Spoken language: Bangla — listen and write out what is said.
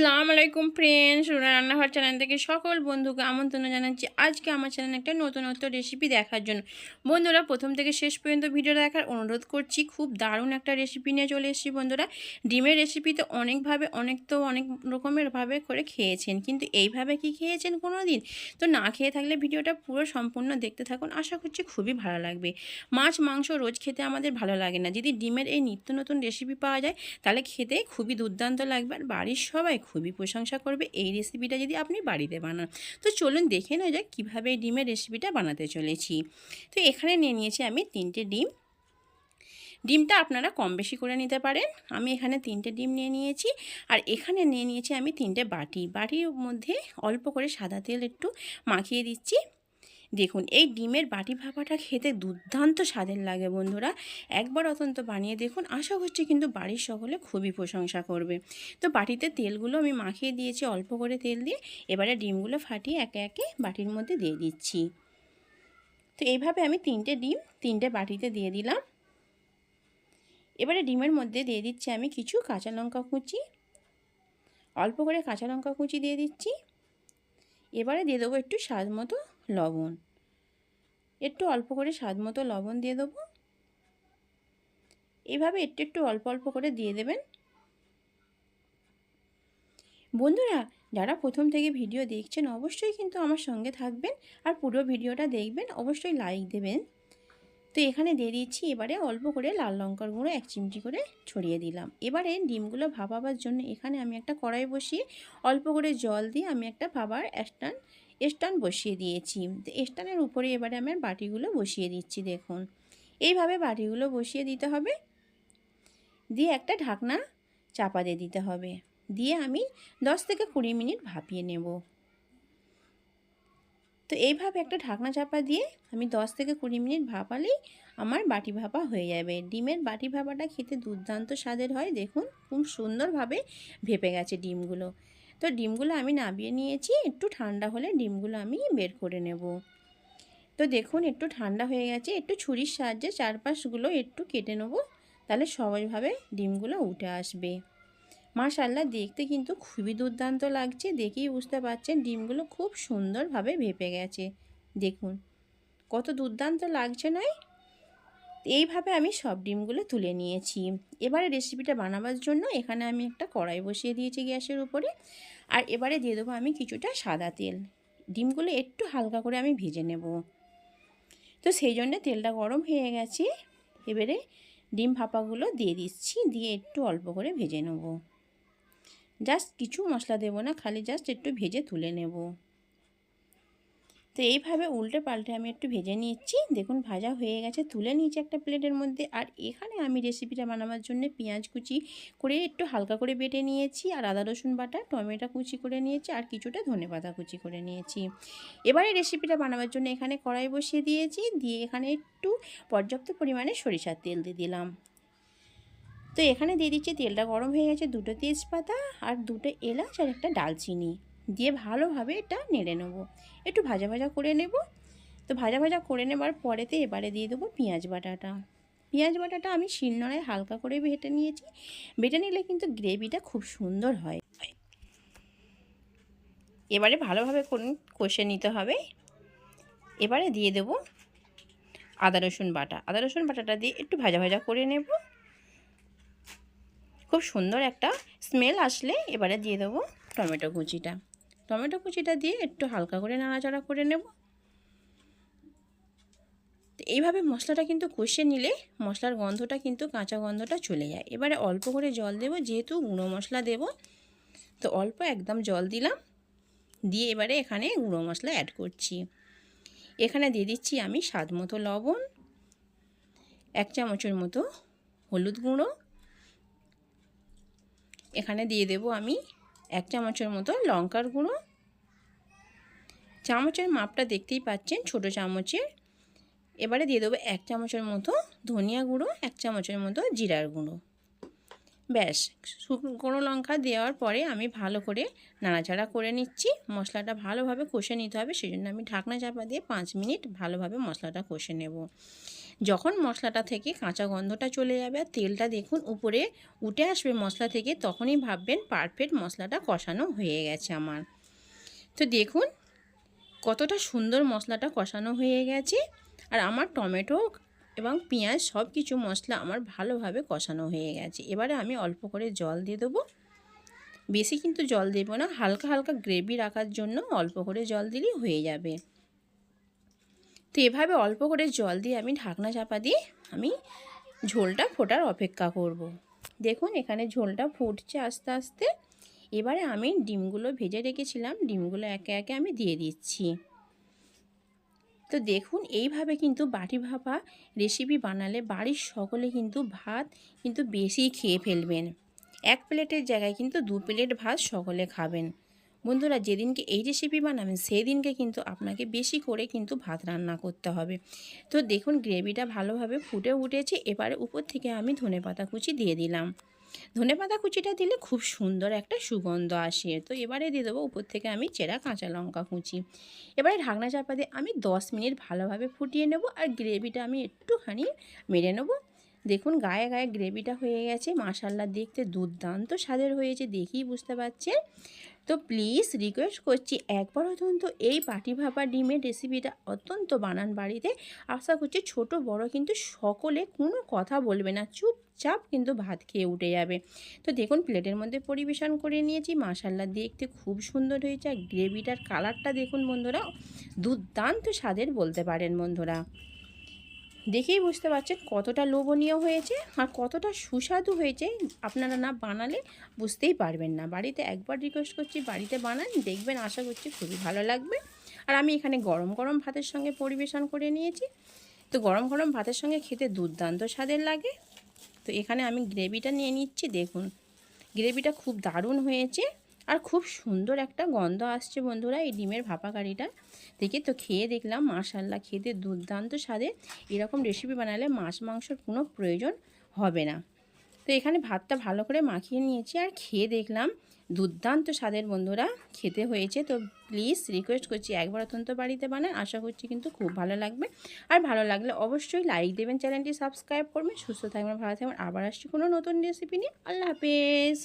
আসসালামু আলাইকুম ফ্রেন্ডস রুনা রান্নাঘর চ্যানেল থেকে সকল বন্ধুকে আমন্ত্রণ জানাচ্ছি আজকে আমার চ্যানেলে একটা নতুনত্ব রেসিপি দেখার জন্য। বন্ধুরা, প্রথম থেকে শেষ পর্যন্ত ভিডিও দেখার অনুরোধ করছি, খুব দারুণ একটা রেসিপি নিয়ে চলে এসেছি বন্ধুরা। ডিমের রেসিপি তো অনেকভাবে, অনেক তো অনেক রকমেরভাবে করে খেয়েছেন, কিন্তু এইভাবে কি খেয়েছেন কোনো দিন তো না খেয়ে থাকলে ভিডিওটা পুরো সম্পূর্ণ দেখতে থাকুন, আশা করছি খুবই ভালো লাগবে। মাছ, মাংস রোজ খেতে আমাদের ভালো লাগে না, যদি ডিমের এই নিত্য নতুন রেসিপি পাওয়া যায়, তাহলে খেতে খুবই দুর্দান্ত লাগবে, আর বাড়ির সবাই খুবই প্রশংসা করবে এই রেসিপিটা যদি আপনি বাড়িতে বানান। তো চলুন দেখে নেওয়া যাক কীভাবে এই ডিমের রেসিপিটা বানাতে চলেছি। তো এখানে নিয়ে নিয়েছি আমি তিনটে ডিম। ডিমটা আপনারা কম বেশি করে নিতে পারেন। আমি এখানে তিনটে ডিম নিয়ে নিয়েছি। আর এখানে নিয়ে নিয়েছি আমি তিনটে বাটি। বাটির মধ্যে অল্প করে সাদা তেল একটু মাখিয়ে দিচ্ছি। দেখুন, এই ডিমের বাটি ভাপাটা খেতে দুর্দান্ত স্বাদের লাগে বন্ধুরা। একবার অত্যন্ত বানিয়ে দেখুন, আশা করছি কিন্তু বাড়ির সকলে খুবই প্রশংসা করবে। তো বাটিতে তেলগুলো আমি মাখিয়ে দিয়েছি, অল্প করে তেল দিয়ে। এবারে ডিমগুলো ফাটিয়ে একে একে বাটির মধ্যে দিয়ে দিচ্ছি। তো এইভাবে আমি তিনটে ডিম তিনটে বাটিতে দিয়ে দিলাম। এবারে ডিমের মধ্যে দিয়ে দিচ্ছি আমি কিছু কাঁচা লঙ্কা কুচি। অল্প করে কাঁচা লঙ্কা কুচি দিয়ে দিচ্ছি। এবারে দিয়ে দেবো একটু স্বাদ মতো লবণ। একটু অল্প করে স্বাদ মতো লবণ দিয়ে দেবো। এভাবে একটু একটু অল্প অল্প করে দিয়ে দেবেন। বন্ধুরা, যারা প্রথম থেকে ভিডিও দেখছেন, অবশ্যই কিন্তু আমার সঙ্গে থাকবেন আর পুরো ভিডিওটা দেখবেন। অবশ্যই লাইক দেবেন। তো এখানে দিয়ে দিচ্ছি, এবারে অল্প করে লাল লঙ্কার গুঁড়ো এক চিমটি করে ছড়িয়ে দিলাম। এবারে ডিমগুলো ভাপাবার জন্য এখানে আমি একটা কড়াই বসিয়ে অল্প করে জল দিয়ে আমি একটা ভাবার স্ট্যান্ড স্ট্যান্ড বসিয়ে দিয়েছি। স্ট্যান্ডের উপরে এবারে আমার বাটিগুলো বসিয়ে দিচ্ছি, দেখুন। এইভাবে বাটিগুলো বসিয়ে দিতে হবে। দিয়ে একটা ঢাকনা চাপা দিয়ে দিতে হবে। দিয়ে আমি দশ থেকে কুড়ি মিনিট ভাপিয়ে নেব। তো এইভাবে একটা ঢাকনা চাপা দিয়ে আমি দশ থেকে কুড়ি মিনিট ভাপালেই আমার বাটি ভাপা হয়ে যাবে। ডিমের বাটি ভাপাটা খেতে দুর্দান্ত স্বাদের হয়, দেখুন। খুব সুন্দরভাবে ভেপে গেছে ডিমগুলো। তো ডিমগুলো আমি নাবিয়ে নিয়েছি, একটু ঠান্ডা হলে ডিমগুলো আমি বের করে নেব। তো দেখুন একটু ঠান্ডা হয়ে গেছে, একটু ছুরির সাহায্যে চারপাশগুলো একটু কেটে নেব, তাহলে সহজভাবে ডিমগুলো উঠে আসবে। মাশাল্লাহ দেখতে কিন্তু খুবই দুর্দান্ত লাগছে, দেখেই বুঝতে পারছেন ডিমগুলো খুব সুন্দরভাবে ভেপে গেছে। দেখুন, কত দুর্দান্ত লাগছে নয় এইভাবে আমি সব ডিমগুলো তুলে নিয়েছি। এবারে রেসিপিটা বানাবার জন্য এখানে আমি একটা কড়াই বসিয়ে দিয়েছি গ্যাসের উপরে। আর এবারে দিয়ে দেবো আমি কিছুটা সাদা তেল। ডিমগুলো একটু হালকা করে আমি ভেজে নেব। তো সেই জন্য তেলটা গরম হয়ে গেছে। এবারে ডিম ভাপাগুলো দিয়ে দিচ্ছি, দিয়ে একটু অল্প করে ভেজে নেব। জাস্ট কিছু মশলা দেবো না, খালি জাস্ট একটু ভেজে তুলে নেব। তো এইভাবে উল্টে পাল্টে আমি একটু ভেজে নিচ্ছি। দেখুন ভাজা হয়ে গেছে। তুলে নিয়েছি একটা প্লেটের মধ্যে। আর এখানে আমি রেসিপিটা বানাবার জন্য পেঁয়াজ কুচি করে একটু হালকা করে বেটে নিয়েছি। আর আদা, রসুন বাটা, টমেটো কুচি করে নিয়েছি। আর কিছুটা ধনে পাতা কুচি করে নিয়েছি। এবারে রেসিপিটা বানাবার জন্য এখানে কড়াই বসিয়ে দিয়েছি। দিয়ে এখানে একটু পর্যাপ্ত পরিমাণে সরিষার তেল দিয়ে দিলাম। তো এখানে দিয়ে দিচ্ছি তেলটা গরম হয়ে গেছে দুটো তেজপাতা আর দুটো এলাচ আর একটা ডালচিনি। দিয়ে ভালোভাবে এটা নেড়ে নেব। একটু ভাজা ভাজা করে নেব। তো ভাজা ভাজা করে নেবার পরেতে এবারে দিয়ে দেবো পেঁয়াজ বাটাটা। পেঁয়াজ বাটাটা আমি শিলনোড়ায় হালকা করে বেটে নিয়েছি। বেটে নিলে কিন্তু গ্রেভিটা খুব সুন্দর হয়। এবারে ভালোভাবে কষে নিতে হবে। এবারে দিয়ে দেব আদা, রসুন বাটা। আদা, রসুন বাটাটা দিয়ে একটু ভাজা ভাজা করে নেব। খুব সুন্দর একটা স্মেল আসলে এবারে দিয়ে দেবো টমেটো কুচিটা। টমেটো কুচিটা দিয়ে একটু হালকা করে নাড়াচাড়া করে নেব। তো এইভাবে মশলাটা কিন্তু কষে নিলে মশলার গন্ধটা কিন্তু কাঁচা গন্ধটা চলে যায়। এবারে অল্প করে জল দেব, যেহেতু গুঁড়ো মশলা দেব। তো অল্প একদম জল দিলাম, দিয়ে এবারে এখানে গুঁড়ো মশলা অ্যাড করছি। এখানে দিয়ে দিচ্ছি আমি স্বাদ মতো লবণ, এক চামচের মতো হলুদ গুঁড়ো। এখানে দিয়ে দেব আমি এক চামচের মতো লঙ্কার গুঁড়ো। চামচের মাপটা দেখতেই পাচ্ছেন ছোট চামচের। এবারে দিয়ে দেবো এক চামচের মতো ধনিয়া গুঁড়ো, এক চামচের মতো জিরার গুঁড়ো। ব্যাস শুকনো লঙ্কা দেওয়ার পরে আমি ভালো করে নাড়াচাড়া করে নিচ্ছি। মশলাটা ভালোভাবে কষে নিতে হবে সেই জন্য আমি ঢাকনা চাপা দিয়ে পাঁচ মিনিট ভালোভাবে মশলাটা কষে নেব। যখন মশলাটা থেকে কাঁচা গন্ধটা চলে যাবে আর তেলটা দেখুন উপরে উঠে আসবে মশলা থেকে, তখনই ভাববেন পারফেক্ট মশলাটা কষানো হয়ে গেছে আমার। তো দেখুন কতটা সুন্দর মশলাটা কষানো হয়ে গেছে আর আমার টমেটো এবং পেঁয়াজ সব কিছু মশলা আমার ভালোভাবে কষানো হয়ে গেছে। এবারে আমি অল্প করে জল দিয়ে দেবো। বেশি কিন্তু জল দেবো না, হালকা হালকা গ্রেভি রাখার জন্য অল্প করে জল দিলেই হয়ে যাবে। তো এভাবে অল্প করে জল দিয়ে আমি ঢাকনা চাপা দিয়ে আমি ঝোলটা ফোটার অপেক্ষা করব। দেখুন এখানে ঝোলটা ফুটছে আস্তে আস্তে। এবারে আমি ডিমগুলো ভেজে রেখেছিলাম, ডিমগুলো একে একে আমি দিয়ে দিচ্ছি। তো দেখুন এইভাবে কিন্তু বাটি ভাপা রেসিপি বানালে বাড়ির সকলে কিন্তু ভাত কিন্তু বেশি খেয়ে ফেলবেন। এক প্লেটের জায়গায় কিন্তু দু প্লেট ভাত সকলে খাবেন। বন্ধুরা, যেদিনকে এই রেসিপি বানাবেন সেই দিনকে কিন্তু আপনাকে বেশি করে কিন্তু ভাত রান্না করতে হবে। তো দেখুন গ্রেভিটা ভালোভাবে ফুটে উঠেছে। এবারে উপর থেকে আমি ধনেপাতা কুচি দিয়ে দিলাম। ধনেপাতা কুচিটা দিলে খুব সুন্দর একটা সুগন্ধ আসে। তো এবারে দিয়ে দেবো উপর থেকে আমি চেরা কাঁচা লঙ্কা কুচি। এবারে ঢাকনা চাপা দিয়ে আমি দশ মিনিট ভালোভাবে ফুটিয়ে নেব আর গ্রেভিটা আমি একটুখানি মেরে নেব। দেখুন, গায়ে গায়ে গ্রেভিটা হয়ে গেছে। মাসাল্লা দেখতে দুর্দান্ত স্বাদের হয়েছে। দেখেই বুঝতে পারছেন? তো প্লিজ রিকোয়েস্ট করছি, একবার অত্যন্ত এই পাটি ভাপা ডিমের রেসিপিটা অত্যন্ত বানান বাড়িতে। আশা করছি ছোট, বড় কিন্তু সকলে কোনো কথা বলবে না, চুপচাপ কিন্তু ভাত খেয়ে উঠে যাবে। তো দেখুন প্লেটের মধ্যে পরিবেশন করে নিয়েছি মাসাল্লা দেখতে খুব সুন্দর হয়েছে, আর গ্রেভিটার কালারটা দেখুন বন্ধুরা, দুর্দান্ত স্বাদের বলতে পারেন বন্ধুরা। দেখেই বুঝতে পারছেন কতটা লোভনীয় হয়েছে আর কতটা সুস্বাদু হয়েছে। আপনারা না বানালে বুঝতেই পারবেন না। বাড়িতে একবার রিকোয়েস্ট করছি, বাড়িতে বানান, দেখবেন আশা করছি খুবই ভালো লাগবে। আর আমি এখানে গরম গরম ভাতের সঙ্গে পরিবেশন করে নিয়েছি। তো গরম গরম ভাতের সঙ্গে খেতে দুর্দান্ত স্বাদের লাগে। তো এখানে আমি গ্রেভিটা নিয়ে নিচ্ছি, দেখুন। গ্রেভিটা খুব দারুণ হয়েছে। আর খুব সুন্দর একটা গন্ধ আসছে বন্ধুরা এই ডিমের ভাপা কারিটা দেখে তো খেয়ে দেখলাম মাশাল্লাহ খেতে দুর্দান্ত স্বাদে এরকম রেসিপি বানালে মাছ মাংসর কোনো প্রয়োজন হবে না। তো এখানে ভাতটা ভালো করে মাখিয়ে নিয়েছি আর খেয়ে দেখলাম দুর্দান্ত স্বাদের বন্ধুরা, খেতে হয়েছে। তো প্লিজ রিকোয়েস্ট করছি একবার অত্যন্ত বাড়িতে বানান আশা করছি কিন্তু খুব ভালো লাগবে। আর ভালো লাগলে অবশ্যই লাইক দেবেন, চ্যানেলটি সাবস্ক্রাইব করবেন, সুস্থ থাকবেন, ভালো থাকবেন। আবার আসছি কোনো নতুন রেসিপি নিয়ে। আল্লাহ হাফেজ।